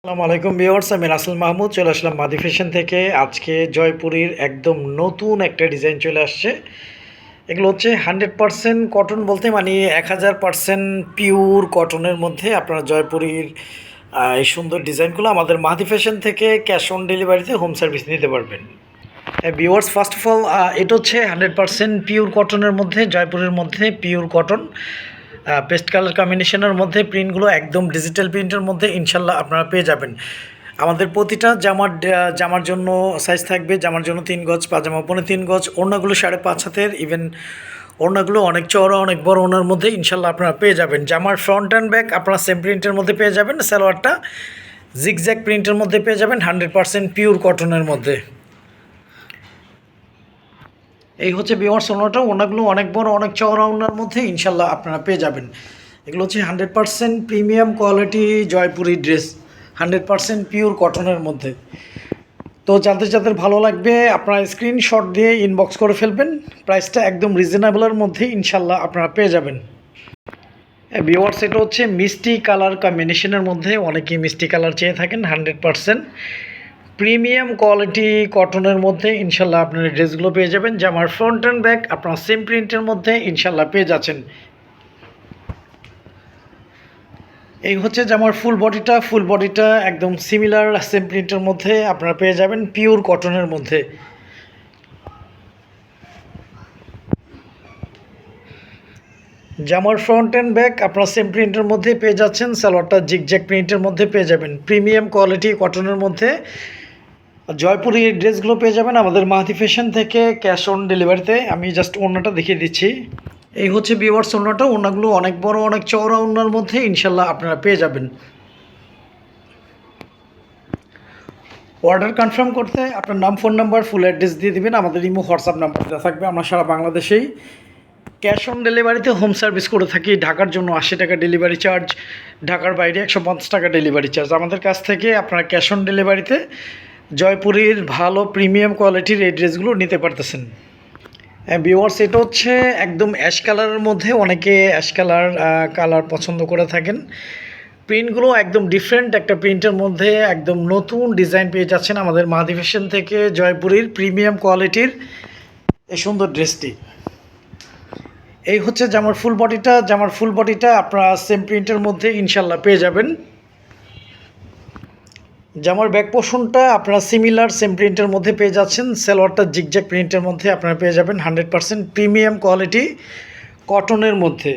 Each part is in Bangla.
আসসালামু আলাইকুম ভিউয়ার্স, আমি রাসেল মাহমুদ, চলে আসলাম মাদি ফ্যাশন থেকে। আজকে জয়পুরীর একদম নতুন একটা ডিজাইন চলে আসছে। এগুলো হচ্ছে হান্ড্রেড পারসেন্ট কটন বলতে মানে এক হাজার পারসেন্ট পিওর কটনের মধ্যে আপনারা জয়পুরীর এই সুন্দর ডিজাইনগুলো আমাদের মাদি ফ্যাশন থেকে ক্যাশ অন ডেলিভারিতে হোম সার্ভিস নিতে পারবেন। ভিউয়ার্স, ফার্স্ট অফ অল এটা হচ্ছে হান্ড্রেড পারসেন্ট পিওর কটনের মধ্যে, জয়পুরের মধ্যে পিওর কটন। পেস্ট কালার কম্বিনেশনের মধ্যে প্রিন্টগুলো একদম ডিজিটাল প্রিন্টের মধ্যে ইনশাল্লাহ আপনারা পেয়ে যাবেন। আমাদের প্রতিটা জামার জামার জন্য সাইজ থাকবে, জামার জন্য তিন গজ, পাজামা পনেরো তিন গজ অন্যগুলো সাড়ে পাঁচ হাতের ইভেন ওড়নাগুলো অনেক চওড়া, অনেক বড় ওনার মধ্যে ইনশাল্লাহ আপনারা পেয়ে যাবেন। জামার ফ্রন্ট অ্যান্ড ব্যাক আপনারা সেম প্রিন্টের মধ্যে পেয়ে যাবেন, সালোয়ারটা জিগজ্যাক প্রিন্টের মধ্যে পেয়ে যাবেন হান্ড্রেড পারসেন্ট পিওর কটনের মধ্যে। এই হচ্ছে বিওয়ার সোনাটা ওনাগুলো অনেক বড়, অনেক চওড়া ওনার মধ্যে ইনশাল্লাহ আপনারা পেয়ে যাবেন। এগুলো হচ্ছে hundred percent premium quality Jaipuri dress, hundred percent pure কটনের মধ্যে। তো যাদের যাদের ভালো লাগবে, আপনারা স্ক্রিনশট দিয়ে ইনবক্স করে ফেলবেন, প্রাইসটা একদম রিজনেবলের মধ্যে ইনশাল্লাহ আপনারা পেয়ে যাবেন। ভিওয়ার্স এটা হচ্ছে মিষ্টি কালার কম্বিনেশনের মধ্যে, অনেকেই মিষ্টি কালার চেয়ে থাকেন, হান্ড্রেড পারসেন্ট। প্রিমিয়াম কোয়ালিটি কটনের মধ্যে ইনশাল্লাহ আপনার ড্রেসগুলো পেয়ে যাবেন জামার ফ্রন্ট অ্যান্ড ব্যাক আপনার সেম প্রিন্টের মধ্যে ইনশাল্লাহ পেয়ে যাচ্ছেন। এই হচ্ছে জামার ফুল বডিটা ফুল বডিটা একদম সিমিলার সেম প্রিন্টের মধ্যে আপনারা পেয়ে যাবেন পিওর কটনের মধ্যে। জামার ফ্রন্ট অ্যান্ড ব্যাক আপনারা সেম প্রিন্টের মধ্যে পেয়ে যাচ্ছেন, সালোয়ারটা জিগজ্যাক প্রিন্টের মধ্যে পেয়ে যাবেন। প্রিমিয়াম কোয়ালিটি কটনের মধ্যে জয়পুরি এই ড্রেসগুলো পেয়ে যাবেন আমাদের মাহাতি ফ্যাশন থেকে ক্যাশ অন ডেলিভারিতে। আমি জাস্ট ওড়নাটা দেখিয়ে দিচ্ছি। এই হচ্ছে বিওয়ার্স ওড়নাটা। ওড়নাগুলো অনেক বড়, অনেক চওড়া ওড়নার মধ্যে ইনশাল্লাহ আপনারা পেয়ে যাবেন। অর্ডার কনফার্ম করতে আপনার নাম, ফোন নাম্বার ফুল অ্যাড্রেস দিয়ে দিবেন। আমাদের ইমো, হোয়াটসঅ্যাপ নাম্বার দেওয়া থাকবে। আমরা সারা বাংলাদেশেই ক্যাশ অন ডেলিভারিতে হোম সার্ভিস করে থাকি। ঢাকার জন্য আশি টাকা ডেলিভারি চার্জ, ঢাকার বাইরে একশো পঞ্চাশ টাকা ডেলিভারি চার্জ। আমাদের কাছ থেকে আপনারা ক্যাশ অন ডেলিভারিতে জয়পুরীর ভালো প্রিমিয়াম কোয়ালিটির এই ড্রেসগুলো নিতে পারতেছেন। ভিওয়ার্স এটা হচ্ছে একদম অ্যাশ কালারের মধ্যে অনেকে অ্যাশ কালার কালার পছন্দ করে থাকেন। প্রিন্টগুলো একদম ডিফারেন্ট একটা প্রিন্টের মধ্যে একদম নতুন ডিজাইন পেয়ে যাচ্ছেন আমাদের মাদি ফ্যাশন থেকে জয়পুরীর প্রিমিয়াম কোয়ালিটির এই সুন্দর ড্রেসটি এই হচ্ছে জামার ফুল বডিটা জামার ফুল বডিটা আপনারা সেম প্রিন্টের মধ্যে ইনশাল্লাহ পেয়ে যাবেন। জামার ব্যাক পোর্শনটা আপনারা সিমিলার সেম প্রিন্টের মধ্যে পেয়ে যাচ্ছেন। সেলোয়ারটা জিগজ্যাক প্রিন্টের মধ্যে আপনারা পেয়ে যাবেন হান্ড্রেড পারসেন্ট প্রিমিয়াম কোয়ালিটি কটনের মধ্যে।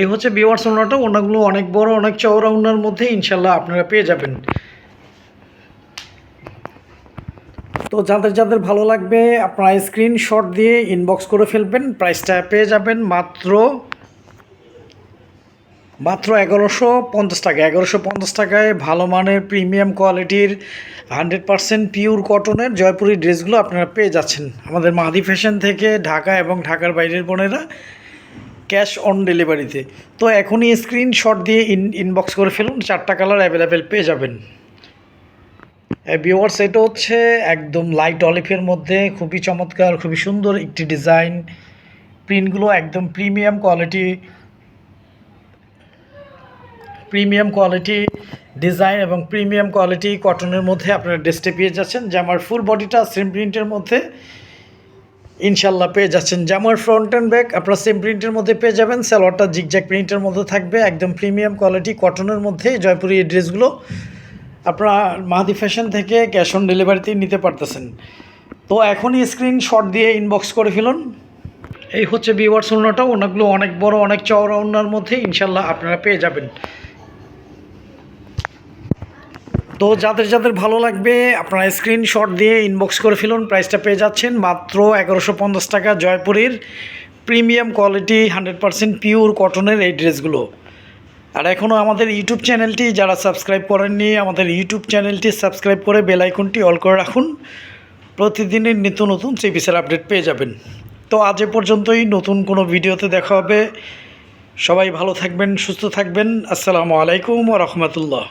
এই হচ্ছে বিওয়ার্স ওনাটা, ওনাগুলো অনেক বড়, অনেক চওড়া ওনার মধ্যে ইনশাল্লাহ আপনারা পেয়ে যাবেন। তো যাদের যাদের ভালো লাগবে, আপনারা স্ক্রিনশট দিয়ে ইনবক্স করে ফেলবেন প্রাইসটা পেয়ে যাবেন মাত্র মাত্র এগারোশো পঞ্চাশ টাকা। এগারোশো পঞ্চাশ টাকায় ভালো মানের প্রিমিয়াম কোয়ালিটির হান্ড্রেড পারসেন্ট পিওর কটনের জয়পুরি ড্রেসগুলো আপনারা পেয়ে যাচ্ছেন। আমাদের মাহাদি ফ্যাশন থেকে ঢাকা এবং ঢাকার বাইরের বোনেরা ক্যাশ অন ডেলিভারিতে। তো এখনই স্ক্রিনশট দিয়ে ইন ইনবক্স করে ফেলুন, চারটা কালার অ্যাভেলেবেল পেয়ে যাবেন। ভিওয়ার্স এটা হচ্ছে একদম লাইট অলিফের মধ্যে, খুবই চমৎকার, খুবই সুন্দর একটি ডিজাইন প্রিন্টগুলো একদম premium quality premium quality design এবং প্রিমিয়াম কোয়ালিটি কটনের মধ্যে আপনারা ড্রেসটি পেয়ে যাচ্ছেন। জামার ফুল বডিটা সেম প্রিন্টের মধ্যে ইনশাল্লাহ পেয়ে যাচ্ছেন। জামার ফ্রন্ট অ্যান্ড ব্যাক আপনারা সেম প্রিন্টের মধ্যে পেয়ে যাবেন। সালোয়ারটা জিগজ্যাক প্রিন্টের মধ্যে থাকবে। একদম প্রিমিয়াম কোয়ালিটি কটনের মধ্যে জয়পুরি এই ড্রেসগুলো আপনারা মাহাদি ফ্যাশন থেকে ক্যাশ অন ডেলিভারিতে নিতে পারতেছেন। তো এখনই স্ক্রিনশট দিয়ে ইনবক্স করে ফেলুন। এই হচ্ছে বিওয়ার্স ওনাটা ওনাগুলো অনেক বড়, অনেক চওড়া ওনার মধ্যে ইনশাল্লাহ আপনারা পেয়ে যাবেন। তো যাদের যাদের ভালো লাগবে, আপনারা স্ক্রিনশট দিয়ে ইনবক্স করে ফেলুন। প্রাইসটা পেয়ে যাচ্ছেন মাত্র এগারোশো পঞ্চাশ টাকা জয়পুরের premium quality hundred percent pure কটনের এই ড্রেসগুলো আর এখনও আমাদের ইউটিউব চ্যানেলটি যারা সাবস্ক্রাইব করেননি, আমাদের ইউটিউব চ্যানেলটি সাবস্ক্রাইব করে বেল আইকনটি অল করে রাখুন। প্রতিদিনের নিত্য নতুন থ্রি আপডেট পেয়ে যাবেন। তো আজ এ পর্যন্তই, নতুন কোনো ভিডিওতে দেখা হবে। সবাই ভালো থাকবেন, সুস্থ থাকবেন। আসসালামু আলাইকুম রহমতুল্লাহ।